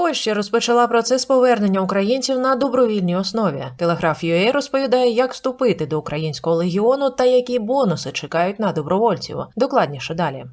Польща розпочала процес повернення українців на добровільній основі. Телеграф UA розповідає, як вступити до українського легіону та які бонуси чекають на добровольців. Докладніше далі.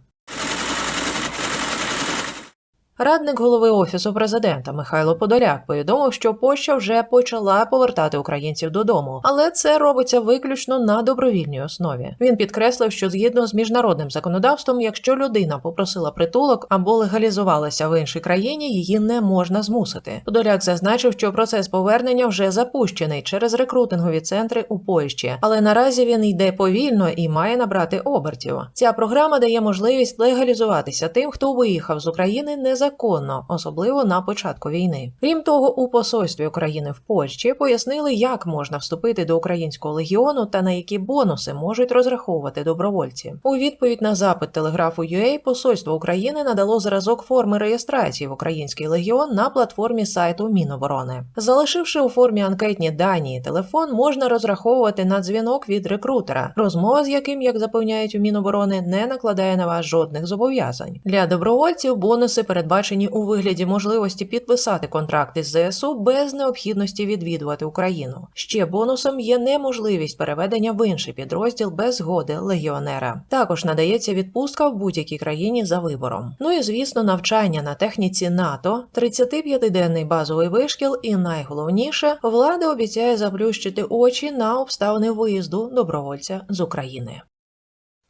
Радник голови офісу президента Михайло Подоляк повідомив, що Польща вже почала повертати українців додому, але це робиться виключно на добровільній основі. Він підкреслив, що згідно з міжнародним законодавством, якщо людина попросила притулок або легалізувалася в іншій країні, її не можна змусити. Подоляк зазначив, що процес повернення вже запущений через рекрутингові центри у Польщі, але наразі він йде повільно і має набрати обертів. Ця програма дає можливість легалізуватися тим, хто виїхав з України незаконно, особливо на початку війни. Крім того, у посольстві України в Польщі пояснили, як можна вступити до українського легіону та на які бонуси можуть розраховувати добровольці. У відповідь на запит телеграфу UA посольство України надало зразок форми реєстрації в український легіон на платформі сайту Міноборони. Залишивши у формі анкетні дані і телефон, можна розраховувати на дзвінок від рекрутера, розмова з яким, як запевняють у Міноборони, не накладає на вас жодних зобов'язань. Для добровольців бонуси передбачені у вигляді можливості підписати контракти з ЗСУ без необхідності відвідувати Україну. Ще бонусом є неможливість переведення в інший підрозділ без згоди легіонера. Також надається відпустка в будь-якій країні за вибором. Ну і звісно, навчання на техніці НАТО, 35-денний базовий вишкіл, і найголовніше, влада обіцяє заплющити очі на обставини виїзду добровольця з України.